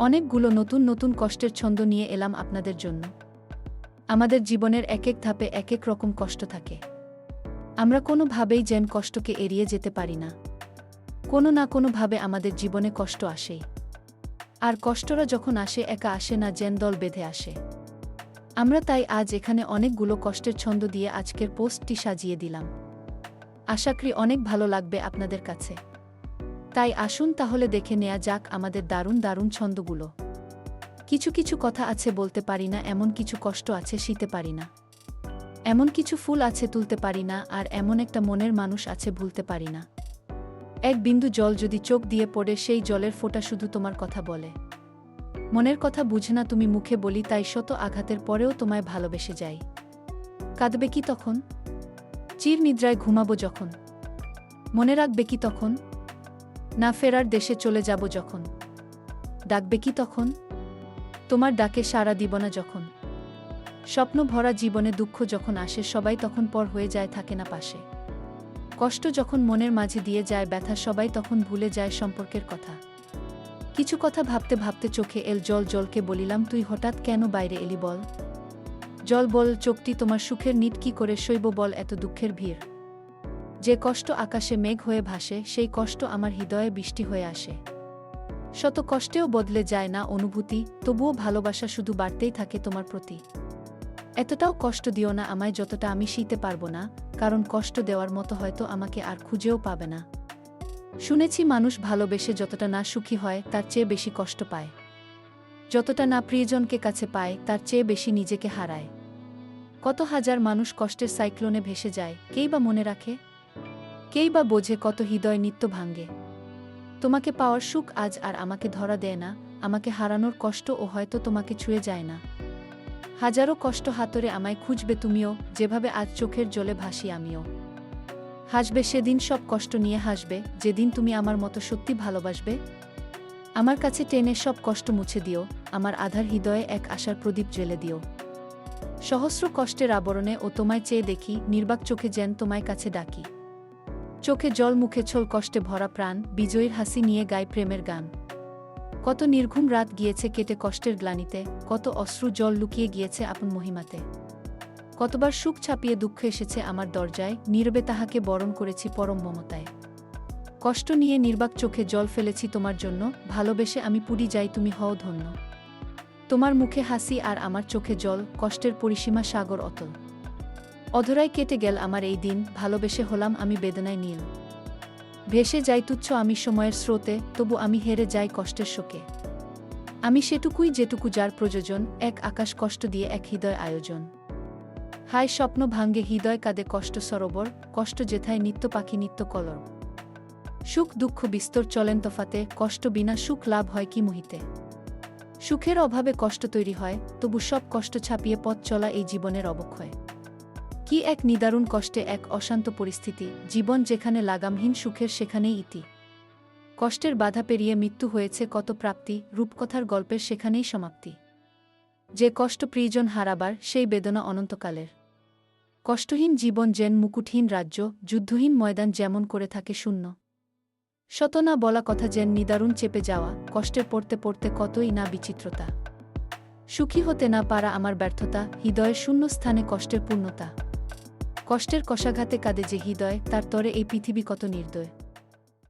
অনেকগুলো নতুন নতুন কষ্টের ছন্দ নিয়ে এলাম আপনাদের জন্য। আমাদের জীবনের এক এক ধাপে এক এক রকম কষ্ট থাকে। আমরা কোনোভাবেই যেন কষ্টকে এড়িয়ে যেতে পারি না। কোনো না কোনোভাবে আমাদের জীবনে কষ্ট আসেই আর কষ্টরা যখন আসে, একা আসে না, যেন দল বেঁধে আসে। আমরা তাই আজ এখানে অনেকগুলো কষ্টের ছন্দ দিয়ে আজকের পোস্টটি সাজিয়ে দিলাম। আশা করি অনেক ভালো লাগবে আপনাদের কাছে। তাই আসুন তাহলে দেখে নেয়া যাক আমাদের দারুণ দারুণ ছন্দগুলো। কিছু কিছু কথা আছে বলতে পারি না, এমন কিছু কষ্ট আছে শীতে পারি না। এমন কিছু ফুল আছে তুলতে পারি না, আর এমন একটা মনের মানুষ আছে ভুলতে পারি না। এক বিন্দু জল যদি চোখ দিয়ে পড়ে, সেই জলের ফোঁটা শুধু তোমার কথা বলে। মনের কথা বুঝে না তুমি মুখে বলি, তাই শত আঘাতের পরেও তোমায় ভালোবেসে যাই। কাঁদবে কি তখন? চির নিদ্রায় ঘুমাবো যখন? মনে রাখবে কি তখন? না ফেরার দেশে চলে যাব যখন। ডাকবে কি তখন? তোমার ডাকে সাড়া দিব না যখন। স্বপ্ন ভরা জীবনে দুঃখ যখন আসে, সবাই তখন পর হয়ে যায়, থাকে না পাশে। কষ্ট যখন মনের মাঝে দিয়ে যায়, ব্যথা সবাই তখন ভুলে যায় সম্পর্কের কথা। কিছু কথা ভাবতে ভাবতে চোখে এল, জল জলকে বলিলাম, তুই হঠাৎ কেন বাইরে এলি বল? জল বল, চোখটি তোমার সুখের নিট কি করে সইব বল, এত দুঃখের ভিড়। যে কষ্ট আকাশে মেঘ হয়ে ভাসে, সেই কষ্ট আমার হৃদয়ে বৃষ্টি হয়ে আসে। শত কষ্টেও বদলে যায় না অনুভূতি, তবুও ভালোবাসা শুধু বাড়তেই থাকে তোমার প্রতি। এতটাও কষ্ট দিও না আমায় যতটা আমি শীতে পারব না, কারণ কষ্ট দেওয়ার মতো হয়তো আমাকে আর খুঁজেও পাবে না। শুনেছি মানুষ ভালোবেসে যতটা না সুখী হয়, তার চেয়ে বেশি কষ্ট পায়। যতটা না প্রিয়জনকে কাছে পায়, তার চেয়ে বেশি নিজেকে হারায়। কত হাজার মানুষ কষ্টের সাইক্লোনে ভেসে যায়, কেই বা মনে রাখে? কেই বা বোঝে কত হৃদয় নিত্য ভাঙ্গে। তোমাকে পাওয়ার সুখ আজ আর আমাকে ধরা দেয় না, আমাকে হারানোর কষ্ট ও হয়তো তোমাকে ছুঁয়ে যায় না। হাজারো কষ্ট হাতরে আমায় খুঁজবে তুমিও, যেভাবে আজ চোখের জলে ভাসি আমিও। হাসবে সেদিন সব কষ্ট নিয়ে হাসবে, যেদিন তুমি আমার মতো সত্যি ভালোবাসবে। আমার কাছে টেনে সব কষ্ট মুছে দিও, আমার আধার হৃদয়ে এক আশার প্রদীপ জ্বেলে দিও। সহস্র কষ্টের আবরণে ও তোমায় চেয়ে দেখি, নির্বাক চোখে যেন তোমায় কাছে ডাকি। চোখে জল, মুখে ছোল, কষ্টে ভরা প্রাণ, বিজয়ীর হাসি নিয়ে গায় প্রেমের গান। কত নির্ঘুম রাত গিয়েছে কেটে কষ্টের গ্লানিতে, কত অশ্রু জল লুকিয়ে গিয়েছে আপন মহিমাতে। কতবার সুখ ছাপিয়ে দুঃখ এসেছে আমার দরজায়, নীরবে তাহাকে বরণ করেছি পরম মমতায়। কষ্ট নিয়ে নির্বাক চোখে জল ফেলেছি তোমার জন্য, ভালোবেসে আমি পুরি যাই, তুমি হও ধন্য। তোমার মুখে হাসি আর আমার চোখে জল, কষ্টের পরিসীমা সাগর অতল। অধরায় কেটে গেল আমার এই দিন, ভালোবেসে হলাম আমি বেদনায় নীল। ভেসে যাই তুচ্ছ আমি সময়ের স্রোতে, তবু আমি হেরে যাই কষ্টের শোকে। আমি সেটুকুই যেটুকু যার প্রযোজন, এক আকাশ কষ্ট দিয়ে এক হৃদয় আয়োজন। হায় স্বপ্ন ভাঙ্গে হৃদয় কাঁদে কষ্ট সরোবর, কষ্ট যেথায় নিত্য পাখি নিত্য কলর। সুখ দুঃখ বিস্তর চলেন তফাতে, কষ্ট বিনা সুখ লাভ হয় কি মুহিতে। সুখের অভাবে কষ্ট তৈরি হয়, তবু সব কষ্ট ছাপিয়ে পথ চলা এই জীবনের অবক্ষয়। কি এক নিদারুণ কষ্টে এক অশান্ত পরিস্থিতি, জীবন যেখানে লাগামহীন সুখের সেখানেই ইতি। কষ্টের বাধা পেরিয়ে মৃত্যু হয়েছে কত প্রাপ্তি, রূপকথার গল্পের সেখানেই সমাপ্তি। যে কষ্ট প্রিয়জন হারাবার, সেই বেদনা অনন্তকালের। কষ্টহীন জীবন যেন মুকুটহীন রাজ্য, যুদ্ধহীন ময়দান যেমন করে থাকে শূন্য। শত না বলা কথা যেন নিদারুণ চেপে যাওয়া কষ্টে পড়তে পড়তে কতই না বিচিত্রতা। সুখী হতে না পারা আমার ব্যর্থতা, হৃদয়ের শূন্য স্থানে কষ্টের পূর্ণতা। কষ্টের কষাঘাতে কাঁদে যে হৃদয় তার তরে এই পৃথিবী কত নির্দয়।